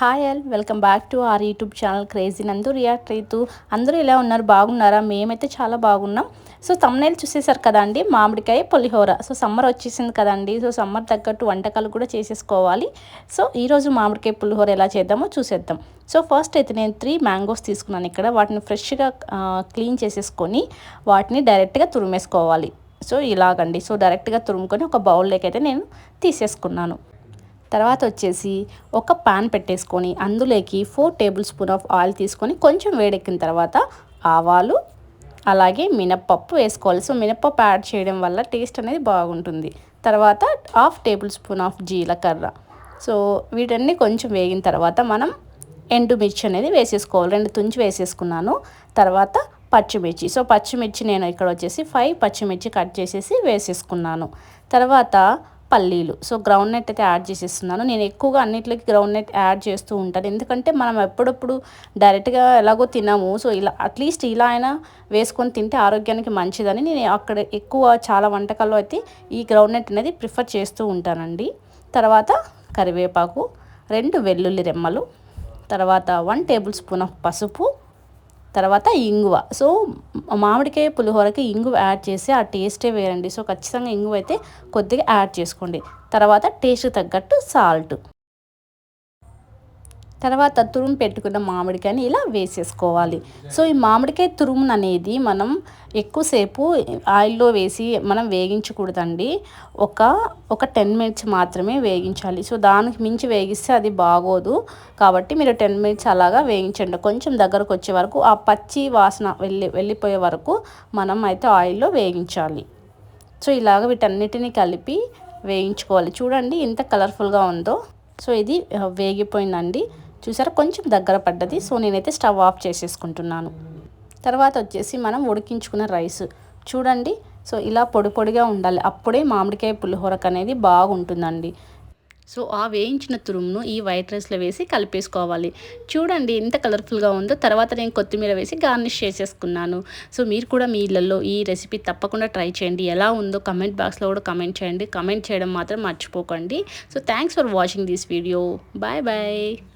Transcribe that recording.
Hi all welcome back to our YouTube channel crazy Nandu react రైతు అందరూ ఇలా ఉన్నారు? బాగున్నారా? మేమైతే చాలా బాగున్నాం. సో తమ్నైల్ చూసేసారు కదండి మామిడికాయ పులిహోర. సో సమ్మర్ వచ్చేసింది కదండి సో సమ్మర్ తగ్గట్టు వంటకాలు కూడా చేసేసుకోవాలి. సో ఈరోజు మామిడికాయ పులిహోర ఎలా చేద్దామో చూసేద్దాం. సో ఫస్ట్ అయితే నేను త్రీ మ్యాంగోస్ తీసుకున్నాను ఇక్కడ. వాటిని ఫ్రెష్గా క్లీన్ చేసేసుకొని వాటిని డైరెక్ట్గా తురిమేసుకోవాలి. సో ఇలాగండి. సో డైరెక్ట్గా తురుముకొని ఒక బౌల్లోకి అయితే నేను తీసేసుకున్నాను. తర్వాత వచ్చేసి ఒక పాన్ పెట్టేసుకొని అందులోకి four table spoon of oil తీసుకొని కొంచెం వేడెక్కిన తర్వాత ఆవాలు అలాగే మినప్పప్పు వేసుకోవాలి. సో మినప్పప్పు యాడ్ చేయడం వల్ల టేస్ట్ అనేది బాగుంటుంది. తర్వాత హాఫ్ టేబుల్ స్పూన్ ఆఫ్ జీలకర్ర. సో వీటన్ని కొంచెం వేగిన తర్వాత మనం ఎండుమిర్చి అనేది వేసేసుకోవాలి. రెండు తుంచి వేసేసుకున్నాను. తర్వాత పచ్చిమిర్చి. సో పచ్చిమిర్చి నేను ఇక్కడ వచ్చేసి ఫైవ్ పచ్చిమిర్చి కట్ చేసేసి వేసేసుకున్నాను. తర్వాత పల్లీలు. సో గ్రౌండ్ నెట్ అయితే యాడ్ చేసేస్తున్నాను. నేను ఎక్కువగా అన్నిట్లకి గ్రౌండ్ నెట్ యాడ్ చేస్తూ ఉంటాను. ఎందుకంటే మనం ఎప్పుడప్పుడు డైరెక్ట్గా ఎలాగో తినము. సో ఇలా అట్లీస్ట్ ఇలా అయినా వేసుకొని తింటే ఆరోగ్యానికి మంచిదని నేను అక్కడ ఎక్కువ చాలా వంటకాల్లో అయితే ఈ గ్రౌండ్ నెట్ అనేది ప్రిఫర్ చేస్తూ ఉంటానండి. తర్వాత కరివేపాకు రెండు వెల్లుల్లి రెమ్మలు తర్వాత వన్ టేబుల్ స్పూన్ ఆఫ్ పసుపు తర్వాత ఇంగువ. సో మామిడికాయ పులిహోరకి ఇంగువ యాడ్ చేసి ఆ టేస్టే వేరండి. సో ఖచ్చితంగా ఇంగువ అయితే కొద్దిగా యాడ్ చేసుకోండి. తర్వాత టేస్ట్ తగ్గట్టు సాల్ట్. తర్వాత తురుము పెట్టుకున్న మామిడికాయని ఇలా వేసేసుకోవాలి. సో ఈ మామిడికాయ తురుమును అనేది మనం ఎక్కువసేపు ఆయిల్లో వేసి మనం వేగించకూడదండి. ఒక ఒక టెన్ మినిట్స్ మాత్రమే వేగించాలి. సో దానికి మించి వేగిస్తే అది బాగోదు. కాబట్టి మీరు టెన్ మినిట్స్ అలాగా వేగించండి. కొంచెం దగ్గరకు వచ్చే వరకు ఆ పచ్చి వాసన వెళ్ళి వెళ్ళిపోయే వరకు మనం అయితే ఆయిల్లో వేగించాలి. సో ఇలాగ వీటన్నిటిని కలిపి వేయించుకోవాలి. చూడండి ఎంత కలర్ఫుల్గా ఉందో. సో ఇది వేగిపోయిందండి. చూసారా? కొంచెం దగ్గర పడ్డది. సో నేనైతే స్టవ్ ఆఫ్ చేసేసుకుంటున్నాను. తర్వాత వచ్చేసి మనం ఉడికించుకున్న రైస్. చూడండి. సో ఇలా పొడి పొడిగా ఉండాలి. అప్పుడే మామిడికాయ పులిహోరకు అనేది బాగుంటుందండి. సో ఆ వేయించిన తురుమును ఈ వైట్ రైస్లో వేసి కలిపేసుకోవాలి. చూడండి ఎంత కలర్ఫుల్గా ఉందో. తర్వాత నేను కొత్తిమీర వేసి గార్నిష్ చేసేసుకున్నాను. సో మీరు కూడా మీ ఇళ్ళల్లో ఈ రెసిపీ తప్పకుండా ట్రై చేయండి. ఎలా ఉందో కమెంట్ బాక్స్లో కూడా కమెంట్ చేయండి. కమెంట్ చేయడం మాత్రం మర్చిపోకండి. So thanks for watching this video. Bye bye.